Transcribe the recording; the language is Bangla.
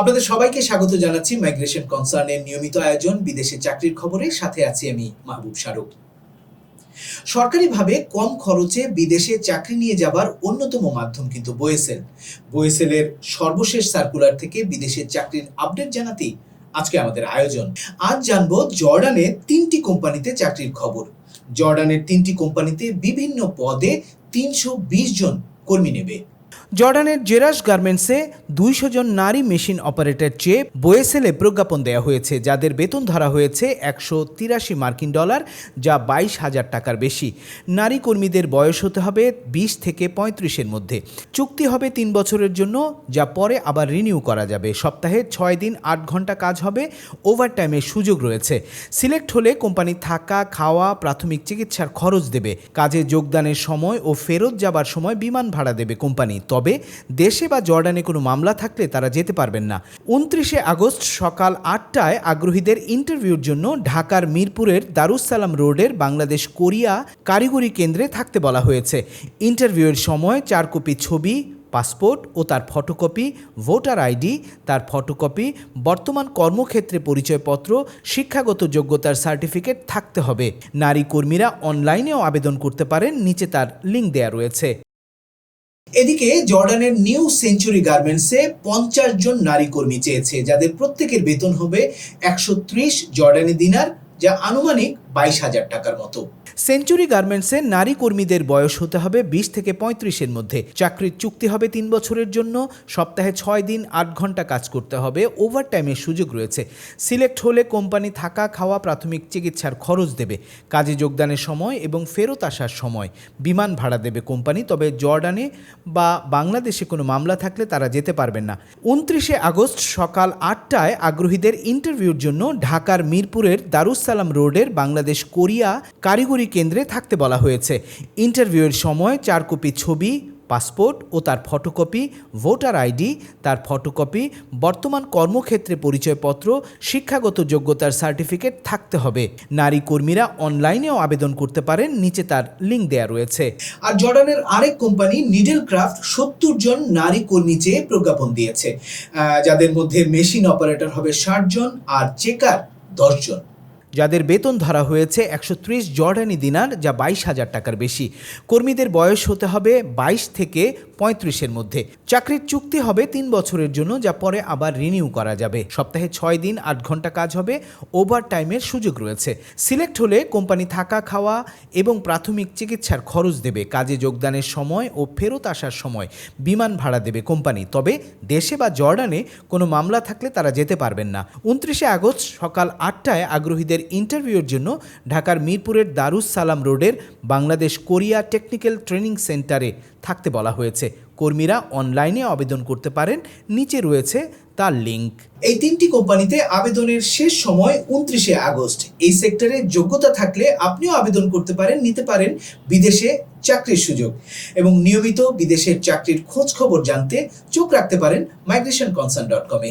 আপনাদের সবাইকে স্বাগত জানাচ্ছি মাইগ্রেশন কনসার্নের নিয়মিত আয়োজন, বিদেশে চাকরির খবরে। সাথে আছি আমি মাহবুব শাহরুখ। সরকারিভাবে কম খরচে বিদেশে চাকরি নিয়ে যাবার অন্যতম মাধ্যম কিন্তু বোয়েসেল। বোয়েসেলের সর্বশেষ সার্কুলার থেকে বিদেশের চাকরির আপডেট জানাতেই আজকে আমাদের আয়োজন। আজ জানব জর্ডানের তিনটি কোম্পানিতে চাকরির খবর। জর্ডানের তিনটি কোম্পানিতে বিভিন্ন পদে তিনশো বিশ জন কর্মী নেবে। জর্ডানের জেরাস গার্মেন্টসে দুইশো জন নারী মেশিন অপারেটর চেয়ে বোয়েসেলে প্রজ্ঞাপন দেওয়া হয়েছে, যাদের বেতন ধরা হয়েছে একশো তিরাশি মার্কিন ডলার, যা বাইশ হাজার টাকার বেশি। নারী কর্মীদের বয়স হতে হবে বিশ থেকে পঁয়ত্রিশের মধ্যে। চুক্তি হবে তিন বছরের জন্য, যা পরে আবার রিনিউ করা যাবে। সপ্তাহে ছয় দিন আট ঘণ্টা কাজ হবে, ওভারটাইমের সুযোগ রয়েছে। সিলেক্ট হলে কোম্পানি থাকা, খাওয়া, প্রাথমিক চিকিৎসার খরচ দেবে। কাজে যোগদানের সময় ও ফেরত যাবার সময় বিমান ভাড়া দেবে কোম্পানি। তবে দেশে বা জর্ডানে কোনো মামলা থাকলে তারা যেতে পারবেন না। উনত্রিশে আগস্ট সকাল আটটায় আগ্রহীদের ইন্টারভিউর জন্য ঢাকার মিরপুরের দারুসালাম রোডের বাংলাদেশ কোরিয়া কারিগরি কেন্দ্রে থাকতে বলা হয়েছে। ইন্টারভিউয়ের সময় চার কপি ছবি, পাসপোর্ট ও তার ফটোকপি, ভোটার আইডি, তার ফটোকপি, বর্তমান কর্মক্ষেত্রে পরিচয়পত্র, শিক্ষাগত যোগ্যতার সার্টিফিকেট থাকতে হবে। নারী কর্মীরা অনলাইনেও আবেদন করতে পারেন, নিচে তার লিঙ্ক দেয়া রয়েছে। এদিকে জর্ডানের নিউ সেঞ্চুরি গার্মেন্টসে পঞ্চাশ জন নারী কর্মী চেয়েছে, যাদের প্রত্যেকের বেতন হবে একশো ত্রিশ জর্ডানি দিনার, যা আনুমানিক বাইশ হাজার টাকার মতো। সেঞ্চুরি গার্মেন্টসে নারী কর্মীদের বয়স হতে হবে বিশ থেকে পঁয়ত্রিশের মধ্যে। চাকরির চুক্তি হবে তিন বছরের জন্য। সপ্তাহে ছয় দিন, আট ঘণ্টা কাজ করতে হবে। ওভারটাইমের সুযোগ রয়েছে। সিলেক্ট হলে কোম্পানি থাকা, খাওয়া, প্রাথমিক চিকিৎসার খরচ দেবে। কাজে যোগদানের সময় এবং ফেরত আসার সময়। বিমান ভাড়া দেবে কোম্পানি, তবে জর্ডানে বা বাংলাদেশে কোনো মামলা থাকলে তারা যেতে পারবেন না। উনত্রিশে আগস্ট সকাল আটটায় আগ্রহীদের ইন্টারভিউর জন্য ঢাকার মিরপুরের দারুসালাম রোডের বাংলাদেশ কোরিয়া কারিগরি কেন্দ্রে থাকতে বলা হয়েছে। ইন্টারভিউয়ের সময় চার কপি ছবি, পাসপোর্ট ও তার ফটোকপি, ভোটার আইডি, তার ফটোকপি, বর্তমান কর্মক্ষেত্রে পরিচয়পত্র, শিক্ষাগত যোগ্যতার সার্টিফিকেট থাকতে হবে। নারী কর্মীরা অনলাইনেও আবেদন করতে পারেন, নিচে তার লিঙ্ক দেয়া রয়েছে। আর জর্ডানের আরেক কোম্পানি নিডেল ক্রাফট সত্তর জন নারী কর্মী চেয়ে প্রজ্ঞাপন দিয়েছে। যাদের মধ্যে মেশিন অপারেটর হবে ষাট জন আর চেকার দশ জন। যাদের বেতন ধরা হয়েছে একশো ত্রিশ জর্ডানি দিনার, যা বাইশ হাজার টাকার বেশি। কর্মীদের বয়স হতে হবে বাইশ থেকে পঁয়ত্রিশের মধ্যে। চাকরির চুক্তি হবে তিন বছরের জন্য, যা পরে আবার রিনিউ করা যাবে। সপ্তাহে ছয় দিন, আট ঘণ্টা কাজ হবে ওভার টাইমের সুযোগ রয়েছে। সিলেক্ট হলে কোম্পানি থাকা, খাওয়া এবং প্রাথমিক চিকিৎসার খরচ দেবে। কাজে যোগদানের সময় ও ফেরত আসার সময় বিমান ভাড়া দেবে কোম্পানি। তবে দেশে বা জর্ডানে কোনো মামলা থাকলে তারা যেতে পারবেন না। উনত্রিশে আগস্ট সকাল আটটায় আগ্রহীদের ইন্টারভিউর জন্য ঢাকার মিরপুরের দারুস সালাম রোডের বাংলাদেশ কোরিয়া টেকনিক্যাল ট্রেনিং সেন্টারে থাকতে বলা হয়েছে। কর্মীরা অনলাইনে আবেদন করতে পারেন, নিচে রয়েছে তার লিঙ্ক এই তিনটি কোম্পানিতে আবেদনের শেষ সময় উনত্রিশে আগস্ট। এই সেক্টরে যোগ্যতা থাকলে আপনিও আবেদন করতে পারেন, নিতে পারেন বিদেশে চাকরির সুযোগ। এবং নিয়মিত বিদেশের চাকরির খোঁজ খবর জানতে চোখ রাখতে পারেন মাইগ্রেশন কনসার্ন ডট কমে